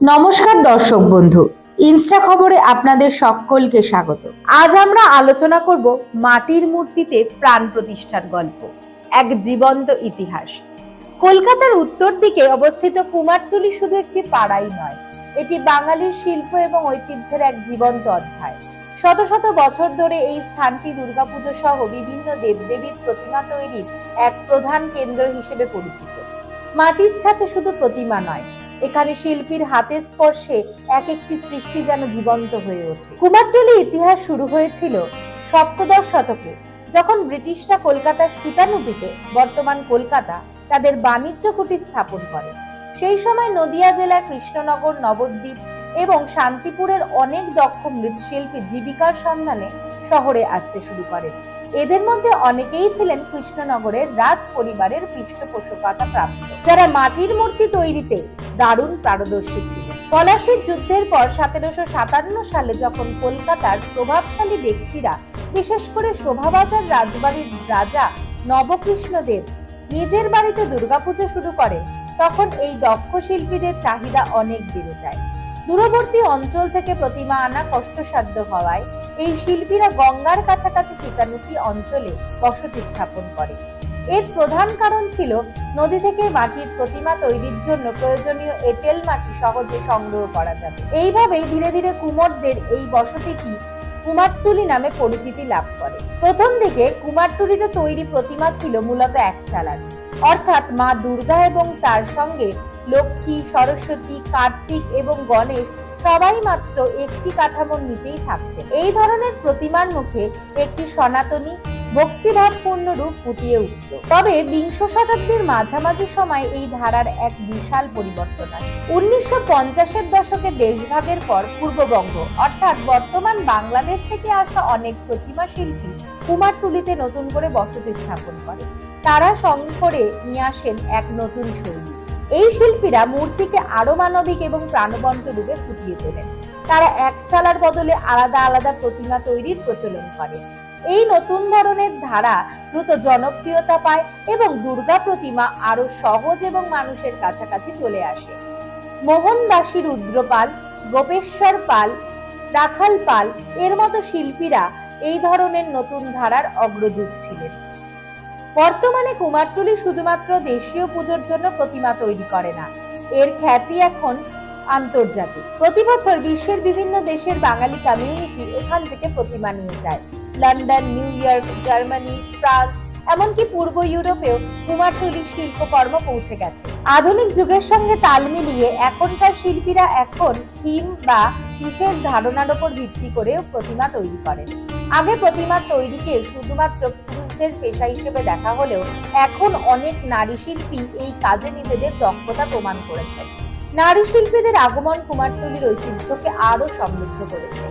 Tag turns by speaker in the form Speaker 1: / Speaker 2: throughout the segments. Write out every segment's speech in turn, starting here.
Speaker 1: নমস্কার দর্শক বন্ধু, ইনস্টা খবরে আপনাদের সকলকে স্বাগত। আজ আমরা আলোচনা করব মাটির মূর্তিতে প্রাণ প্রতিষ্ঠার গল্প, এক জীবন্ত ইতিহাস। কলকাতার উত্তর দিকে অবস্থিত কুমারটুলি শুধু একটি পাড়াই নয়, এটি বাঙালির শিল্প এবং ঐতিহ্যের এক জীবন্ত অধ্যায়। শত শত বছর ধরে এই স্থানটি দুর্গাপুজো সহ বিভিন্ন দেবদেবীর প্রতিমা তৈরির এক প্রধান কেন্দ্র হিসেবে পরিচিত। মাটির ছাঁচে শুধু প্রতিমা নয় এখানে শিল্পীর হাতের স্পর্শে এক একটি সৃষ্টি যেন জীবন্ত হয়ে ওঠে। কুমারটুলি ইতিহাস শুরু হয়েছিল সপ্তদশ শতকে, যখন ব্রিটিশরা কলকাতার সুতানুটিতে, বর্তমান কলকাতা, তাদের বাণিজ্য কুটির স্থাপন করে। সেই সময় নদিয়া জেলার কৃষ্ণনগর, নবদ্বীপ এবং শান্তিপুরের অনেক দক্ষ মৃৎশিল্পী জীবিকার সন্ধানে শহরে আসতে শুরু করেন এদের মধ্যে অনেকেই ছিলেন কৃষ্ণনগরের রাজ পরিবারের পৃষ্ঠপোষকতা প্রাপ্ত। যারা মাটির মূর্তি তৈরিতে দারুণ পারদর্শী ছিল। পলাশির যুদ্ধের পর সতেরোশো সাতান্ন সালে যখন কলকাতার প্রভাবশালী ব্যক্তিরা, বিশেষ করে শোভাবাজার রাজবাড়ির রাজা নবকৃষ্ণদেব, নিজের বাড়িতে দুর্গাপুজো শুরু করেন তখন এই দক্ষ শিল্পীদের চাহিদা অনেক বেড়ে যায়। দূরবর্তী অঞ্চল থেকে প্রতিমা আনা কষ্টসাধ্য হওয়ায় এই শিল্পীরা গঙ্গার কাছাকাছি সুতানুটি অঞ্চলে বসতি স্থাপন করে। এর প্রধান কারণ ছিল নদী থেকে মাটির প্রতিমা তৈরির জন্য প্রয়োজনীয় এঁটেল মাটি সহজে সংগ্রহ করা যাবে। এইভাবেই ধীরে ধীরে কুমোরদের এই বসতিটি কুমারটুলি নামে পরিচিতি লাভ করে। প্রথম দিকে কুমারটুলিতে তৈরি প্রতিমা ছিল মূলত এক চালার অর্থাৎ মা দুর্গা এবং তার সঙ্গে লক্ষ্মী, সরস্বতী, কার্তিক এবং গণেশ সবাই মাত্র একটি কাঠামোর নিচেই থাকতেন এই ধরনের প্রতিমার মুখে একটি সনাতনী, ভক্তিভাবপূর্ণ রূপ ফুটিয়ে উঠত তবে বিংশ শতাব্দীর মাঝামাঝি সময় এই ধারার এক বিশাল পরিবর্তন আসে। উনিশশো পঞ্চাশের দশকে দেশভাগের পর পূর্ববঙ্গ, অর্থাৎ বর্তমান বাংলাদেশ থেকে আসা অনেক প্রতিমা শিল্পী কুমারটুলিতে নতুন করে বসতি স্থাপন করে। তারা সঙ্গে করে নিয়ে আসেন এক নতুন শৈলী। এই শিল্পীরা মূর্তিকে আরও মানবিক এবং প্রাণবন্ত রূপে ফুটিয়ে তোলেন। তারা এক চালার বদলে আলাদা আলাদা প্রতিমা তৈরির প্রচলন করে। এই নতুন ধরনের ধারা দ্রুত জনপ্রিয়তা পায় এবং দুর্গা প্রতিমা আরও সহজ এবং মানুষের কাছাকাছি চলে আসে। মোহনবাসী রুদ্রপাল গোপেশ্বর পাল, রাখাল পাল, এর মতো শিল্পীরা এই ধরনের নতুন ধারার অগ্রদূত ছিলেন। বর্তমানে কুমারটুলি শুধুমাত্র দেশীয় পুজোর জন্য প্রতিমা তৈরি করে না। এর খ্যাতি এখন আন্তর্জাতিক। প্রতি বছর বিশ্বের বিভিন্ন দেশের বাঙালি কমিউনিটি এখান থেকে প্রতিমা নিয়ে যায়। London, New York, Germany, France, এমনকি পূর্ব ইউরোপেও কুমারটুলি শিল্পকর্ম পৌঁছে গেছে। আধুনিক যুগের সঙ্গে তাল মিলিয়ে এখনকার শিল্পীরা এখন থিম বা বিশেষ ধারণার উপর ভিত্তি করেও প্রতিমা তৈরি করেন। আগে প্রতিমা তৈরিকে শুধুমাত্র পুরুষদের পেশা হিসেবে দেখা হলেও এখন অনেক নারী শিল্পী এই কাজে নিজেদের দক্ষতা প্রমাণ করেছেন নারী শিল্পীদের আগমন কুমারটুলির ঐতিহ্যকে আরও সমৃদ্ধ করেছে।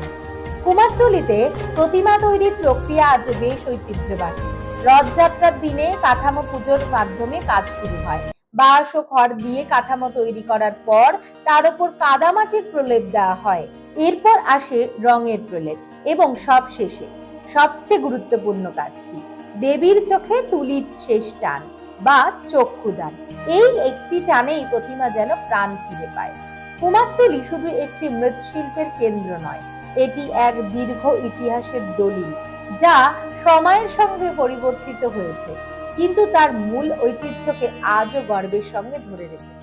Speaker 1: কুমারটুলিতে প্রতিমা তৈরির প্রক্রিয়া আজ বেশ ঐতিহ্যবাহী। রথযাত্রার দিনে কাঠামো পুজোর মাধ্যমে কাজ শুরু হয়। বাঁশ ও খড় দিয়ে কাঠামো তৈরি করার পর তার উপর কাদামাটির প্রলেপ দেওয়া হয়। এরপর আসে রঙের প্রলেপ। এবং সব শেষে সবচেয়ে গুরুত্বপূর্ণ কাজটি, দেবীর চোখে তুলির শেষ টান বা চক্ষুদান এই একটি টানেই প্রতিমা যেন প্রাণ ফিরে পায়। কুমারটুলি শুধু একটি মৃৎশিল্পের কেন্দ্র নয়, এটি এক দীর্ঘ ইতিহাসের দলিল যা সময়ের সঙ্গে পরিবর্তিত হয়েছে, কিন্তু তার মূল ঐতিহ্যকে আজও গর্বের সঙ্গে ধরে রেখেছে।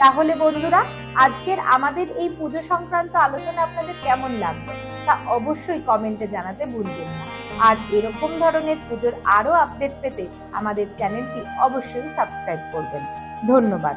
Speaker 1: তাহলে বন্ধুরা, আজকের আমাদের এই পুজো সংক্রান্ত আলোচনা আপনাদের কেমন লাগবে তা অবশ্যই কমেন্টে জানাতে ভুলবেন না। আর এরকম ধরনের পুজোর আরও আপডেট পেতে আমাদের চ্যানেলটি অবশ্যই সাবস্ক্রাইব করবেন। ধন্যবাদ।